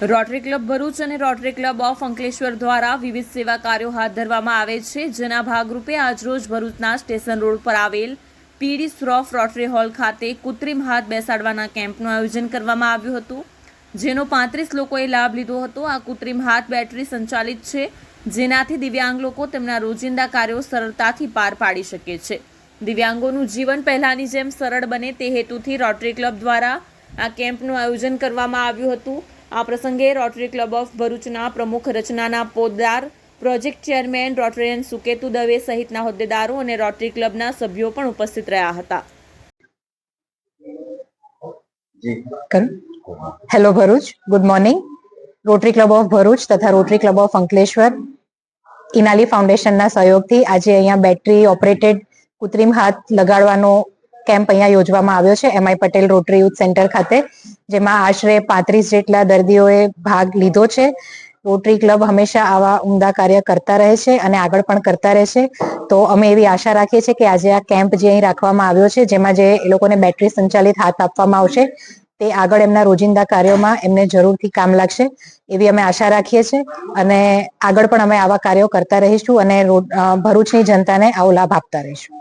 Rotary club Bharuch અને rotary club of Ankleshwar દ્વારા વિવિધ સેવા કાર્યો હાથ ધરવામાં આવે છે, જેના ભાગરૂપે આજરોજ ભરૂચના સ્ટેશન રોડ પર આવેલ પીડી શ્રોફ રોટરી હોલ ખાતે કૃત્રિમ હાથ બેસાડવાના કેમ્પનું આયોજન કરવામાં આવ્યું હતું, જેનો પાંત્રીસ લોકોએ લાભ લીધો હતો. આ કૃત્રિમ હાથ બેટરી સંચાલિત છે, જેનાથી દિવ્યાંગ લોકો તેમના રોજિંદા કાર્યો સરળતાથી પાર પાડી શકે છે. દિવ્યાંગોનું જીવન પહેલાંની જેમ સરળ બને તે હેતુથી રોટરી ક્લબ દ્વારા આ કેમ્પનું આયોજન કરવામાં આવ્યું હતું. આ પ્રસંગે રોટરી ક્લબ ઓફ ભરૂચના પ્રમુખ રચનાના Podar project chairman rotarian Suketu Dave સહિતના હોદ્દેદારો અને રોટરી ક્લબના સભ્યો પણ ઉપસ્થિત રહ્યા હતા. Hello Bharuch. Good morning rotary club of Bharuch તથા rotary club of Ankleshwar Inali ફાઉન્ડેશનના સહયોગથી આજે અહીંયા બેટરી ઓપરેટેડ કૃત્રિમ હાથ લગાડવાનો કેમ્પ અહીંયા યોજવામાં આવ્યો છે, M I Patel rotary youth centre ખાતે, જેમાં આશરે પાંત્રીસ જેટલા દર્દીઓએ ભાગ લીધો છે. રોટરી ક્લબ હંમેશા આવા ઉમદા કાર્ય કરતા રહે છે અને આગળ પણ કરતા રહેશે તો અમે એવી આશા રાખીએ છીએ કે આજે આ કેમ્પ જે અહીં રાખવામાં આવ્યો છે, જેમાં જે એ લોકોને બેટરી સંચાલિત હાથ આપવામાં આવશે, તે આગળ એમના રોજિંદા કાર્યોમાં એમને જરૂરથી કામ લાગશે, એવી અમે આશા રાખીએ છીએ. અને આગળ પણ અમે આવા કાર્યો કરતા રહીશું અને ભરૂચની જનતાને આવો લાભ આપતા રહીશું.